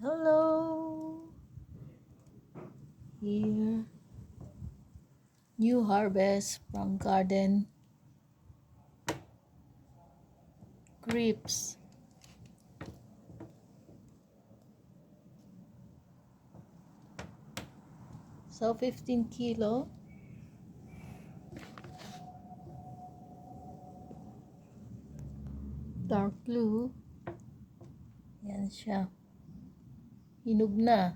Hello. Here. New harvest from garden. Grapes. So 15 kilo. Dark blue. Yan siya. Hinog na.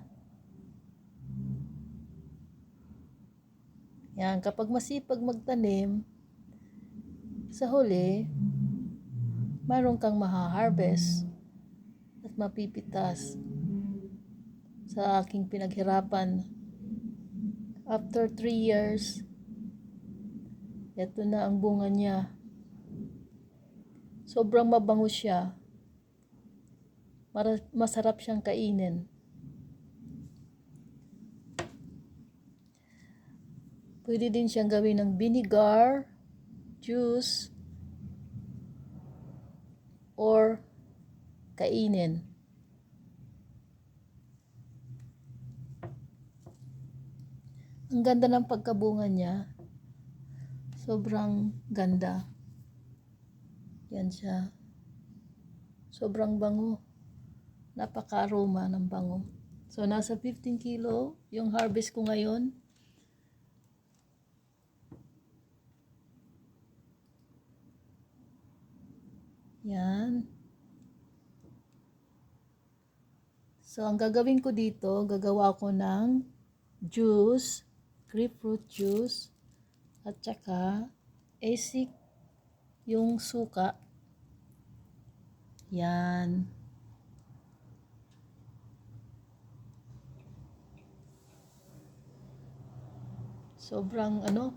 Yan, kapag masipag magtanim, sa huli, mayroon kang maha-harvest at mapipitas sa aking pinaghirapan. After 3 years, eto na ang bunga niya. Sobrang mabango siya. Masarap siyang kainin. Pwede din siyang gawin ng vinegar, juice, or kainin. Ang ganda ng pagkabunga niya. Sobrang ganda. Yan siya. Sobrang bango. Napaka-aroma ng bango. So, nasa 15 kilo yung harvest ko ngayon. Yan. So, ang gagawin ko dito, gagawa ko ng juice, grapefruit juice, at saka asic yung suka. Yan. Sobrang ano,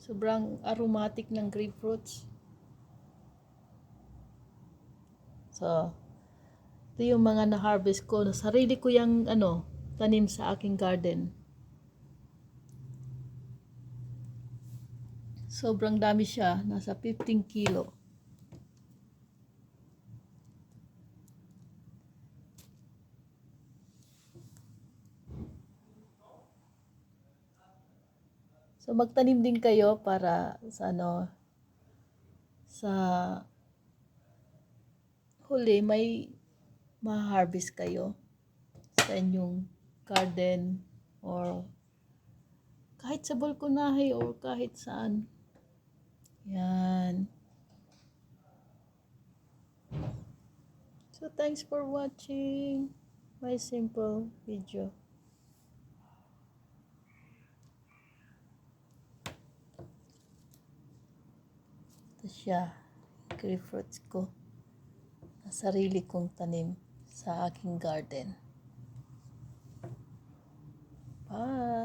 sobrang aromatic ng grapefruits. So, ito yung mga na-harvest ko. Sarili ko yung ano, tanim sa aking garden. Sobrang dami siya. Nasa 15 kilo. So magtanim din kayo para sa ano sa huli may ma-harvest kayo sa inyong garden or kahit sa balkonahe or kahit saan. Yan. So thanks for watching my simple video. Ito siya, grapefruits ko na sarili kong tanim sa aking garden. Bye!